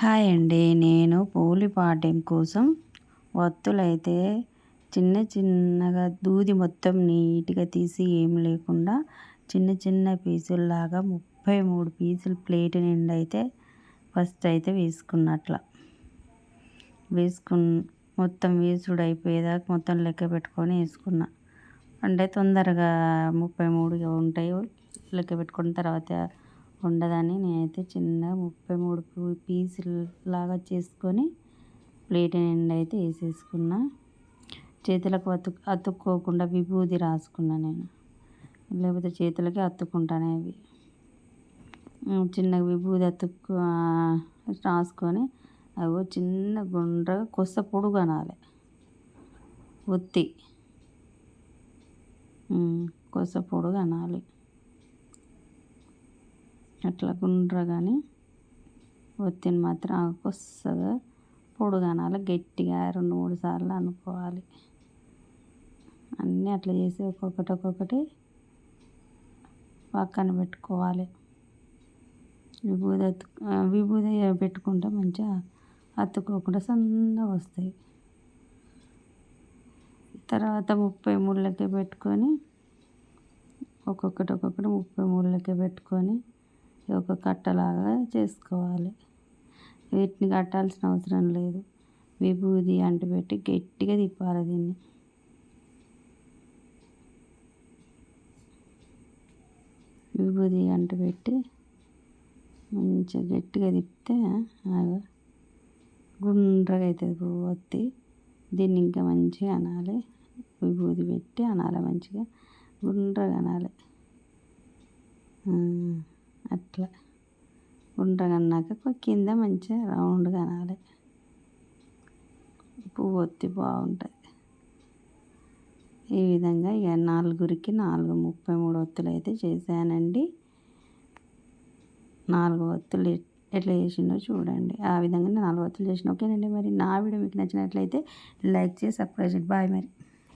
Hi అండి. నేను పూలి పాడ్యం కోసం వత్తులైతే చిన్న చిన్నగా దూది మొత్తం నీట్గా తీసి ఏం లేకుండా చిన్న చిన్న పీసుల్లాగా ముప్పై మూడు పీసులు ప్లేట్ నిండా అయితే ఫస్ట్ అయితే వేసుకున్నట్ల. వేసుకున్న మొత్తం వేసుడు అయిపోయేదాకా మొత్తం లెక్క పెట్టుకొని వేసుకున్నా. అంటే తొందరగా ముప్పై మూడుగా ఉంటాయి. లెక్క పెట్టుకున్న తర్వాత ఉండదని నేనైతే చిన్నగా ముప్పై మూడు పీసులు లాగా చేసుకొని ప్లేట్ నిండా అయితే వేసేసుకున్నా. చేతులకు అతు అతుక్కోకుండా విభూది రాసుకున్నా నేను. లేకపోతే చేతులకి అతుక్కుంటానే అవి. చిన్న విభూది అతుక్కు రాసుకొని అవి చిన్న గుండ్రగా కొస పొడుగు అనాలి. ఒత్తి కొస పొడుగు అనాలి. అట్లా గుండ్రగాని ఒత్తిని మాత్రం కొత్తగా పొడుగనాలి గట్టిగా రెండు మూడు సార్లు అనుకోవాలి. అన్నీ అట్లా చేసి ఒక్కొక్కటి ఒక్కొక్కటి పక్కన పెట్టుకోవాలి. విభూది విభూది పెట్టుకుంటే మంచిగా అతుక్కోకుండా సన్నగా వస్తాయి. తర్వాత ముప్పై ముళ్ళకే పెట్టుకొని ఒక్కొక్కటి ఒక్కొక్కటి ముప్పై ముళ్ళకే పెట్టుకొని ఒక కట్టలాగా చేసుకోవాలి. వీటిని కట్టాల్సిన అవసరం లేదు. విభూది అంటుపెట్టి గట్టిగా తిప్పాలి దీన్ని. విభూది అంటుపెట్టి మంచిగా గట్టిగా తిప్పితే గుండ్రగా అవుతుంది పువ్వు ఒత్తి. దీన్ని ఇంకా మంచిగా అనాలి. విభూది పెట్టి అనాలి మంచిగా. గుండ్రగా అనాలి. అట్లా. గుండ్రగా కింద మంచిగా రౌండ్గా అనాలి. పువ్వు ఒత్తి బాగుంటుంది ఈ విధంగా ఇక నాలుగురికి నాలుగు ముప్పై మూడు ఒత్తులు అయితే చేశానండి. నాలుగు ఒత్తులు ఎట్లా చేసిందో చూడండి. ఆ విధంగా నాలుగు ఒత్తులు చేసిన ఓకేనండి మరి నా వీడియో మీకు నచ్చినట్లయితే లైక్ చేసి సబ్స్క్రైబ్ బాయ్ మరి.